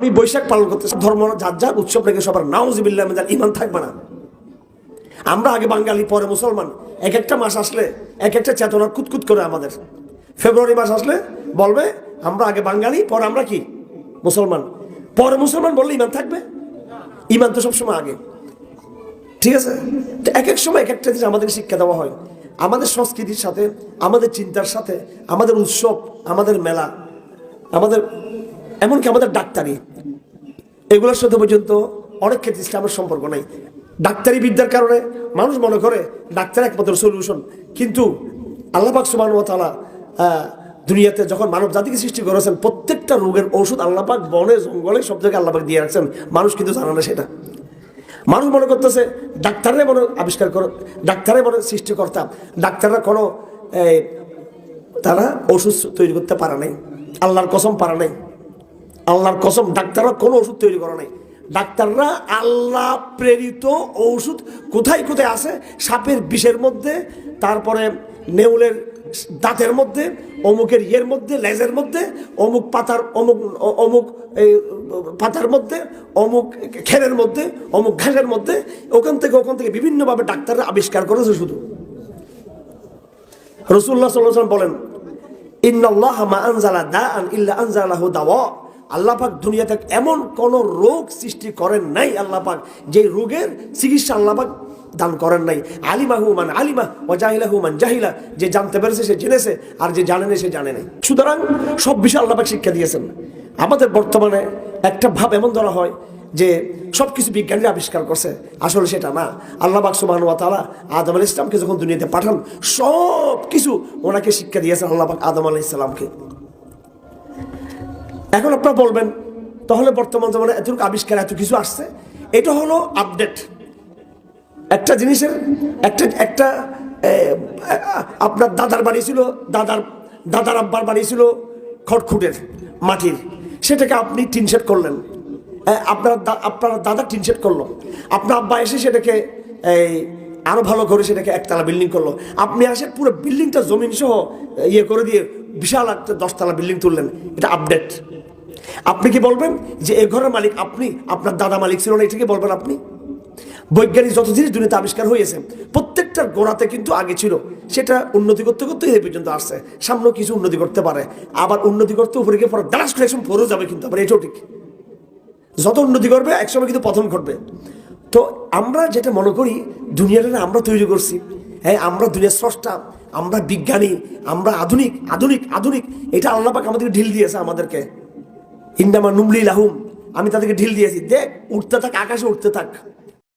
আমি বৈশাখ পালন করতে ধর্ম যার যার উৎসব রেখে সবার নাউজিবিল্লাহ মেদার ইমান থাকবে না। আমরা আগে বাঙালি, পরে মুসলমান। এক একটা মাস আসলে, এক একটা চেতনা কুতকুত করে আমাদের। ফেব্রুয়ারি মাস আসলে বলবে, আমরা আগে বাঙালি, পরে আমরা কি? মুসলমান। পরে মুসলমান বললে ইমান থাকবে? ইমান তো সবসময় আগে। ঠিক আছে? তো এক এক সময় এক একটা জিনিস আমাদের শিক্ষা দেওয়া হয়। আমাদের সংস্কৃতির সাথে, আমাদের চিন্তার সাথে, আমাদের উৎসব, আমাদের মেলা, আমাদের এমনকি আমাদের ডাক্তারি, এগুলোর সাথে পর্যন্ত অনেক ক্ষেত্রে ইসলামের সম্পর্ক নাই। ডাক্তারি বিদ্যার কারণে মানুষ মনে করে ডাক্তার একমাত্র সলিউশন কিন্তু আল্লাপাক সুবান তালা দুনিয়াতে যখন মানব জাতিকে সৃষ্টি করেছেন, প্রত্যেকটা রোগের ওষুধ আল্লাপাক বনে, জঙ্গলে সব জায়গায় আল্লাপাক দিয়ে রাখছেন। মানুষ কিন্তু জানে না সেটা। মানুষ মনে করতেছে ডাক্তাররাই মনে আবিষ্কার কর ডাক্তারাই মনে সৃষ্টি করতাম ডাক্তাররা কোনো তারা ওষুধ তৈরি করতে পারে নাই, আল্লাহর কসম পারে নাই। আল্লাহর কসম, ডাক্তাররা কোনো ওষুধ তৈরি করে নাই। ডাক্তাররা আল্লাহ প্রেরিত ঔষধ কোথায় কোথায় আছে? সাপের বিষের মধ্যে, তারপরে নেউলের দাঁতের মধ্যে, অমুকের ইয়ের মধ্যে, লেজের মধ্যে, অমুক পাতার, অমুক অমুক পাতার মধ্যে, অমুক খেরের মধ্যে, অমুক ঘাসের মধ্যে, ওখান থেকে ওখান থেকে বিভিন্নভাবে ডাক্তাররা আবিষ্কার করেছে শুধু। রসুল্লাহ সাল্লাম বলেন, ইন্নাল্লাহ মা আনজালা দা আন ইল্লা আনজালাহু দাওয়া। আল্লাহ পাক দুনিয়াতে এমন কোন রোগ সৃষ্টি করেন নাই আল্লাহ পাক যে রোগের চিকিৎসা আল্লাহ পাক দান করেন নাই। আলিমাহু মান আলিমা ও জাহিলাহু মান জাহিলা, যে জানতে পেরেছে সে জেনেছে, আর যে জানে না সে জানে নাই। সুতরাং সব বিষয়ে আল্লাহ পাক শিক্ষা দিয়েছেন। আমাদের বর্তমানে একটা ভাব এমন ধরা হয় যে সব কিছু বিজ্ঞানীরা আবিষ্কার করছে, আসলে সেটা না। আল্লাহ বাক সুবাহ তালা আদম আল ইসলামকে যখন দুনিয়াতে পাঠান সব কিছু ওনাকে শিক্ষা দিয়েছেন আল্লাহ আদম আলাহ ইসলামকে এখন আপনারা বলবেন, তাহলে বর্তমান জমানে এতটুকু আবিষ্কার, এত কিছু আসছে? এটা হলো আপডেট একটা জিনিসের, একটা একটা আপনার দাদার বাড়ি ছিল, দাদার দাদার আব্বার বাড়ি ছিল খটখুটের মাটির। সেটাকে আপনি টিন শেড করলেন। আপনার আপনার দাদা টিন শেড করল। আপনার আব্বা এসে সেটাকে এই আরও ভালো করে সেটাকে একতলা বিল্ডিং করল। আপনি আসে পুরো বিল্ডিংটা জমিন সহ ইয়ে করে দিয়ে বিশাল একটা দশতলা বিল্ডিং তুললেন। এটা আপডেট আপনি কি বলবেন যে এ ঘরের মালিক আপনি, আপনার দাদা মালিক ছিল না এটাকে বলবেন আপনি? বৈজ্ঞানিক যত জিনিস দুনিয়াতে আবিষ্কার হয়েছে, প্রত্যেকটার গোড়াতে কিন্তু আগে ছিল, সেটা উন্নতি করতে করতে এই পর্যন্ত আসছে। সামনেও কিছু উন্নতি করতে পারে, আবার উন্নতি করতে উপরে গিয়ে পরে করে একসময় পরেও যাবে কিন্তু, আবার এটাও ঠিক। যত উন্নতি করবে, একসময় কিন্তু পতন ঘটবে। তো আমরা যেটা মনে করি, দুনিয়াটা আমরা তৈরি করছি। হ্যাঁ আমরা দুনিয়ার স্রষ্টা, আমরা বিজ্ঞানী, আমরা আধুনিক আধুনিক আধুনিক, এটা আল্লাহ পাক আমাদেরকে ঢিল দিয়েছে আমাদেরকে। ইন্দামা নুমলি লাহুম আমি তাদেরকে ঢিল দিয়েছি। দেখ উঠতে থাক আকাশে উঠতে থাক।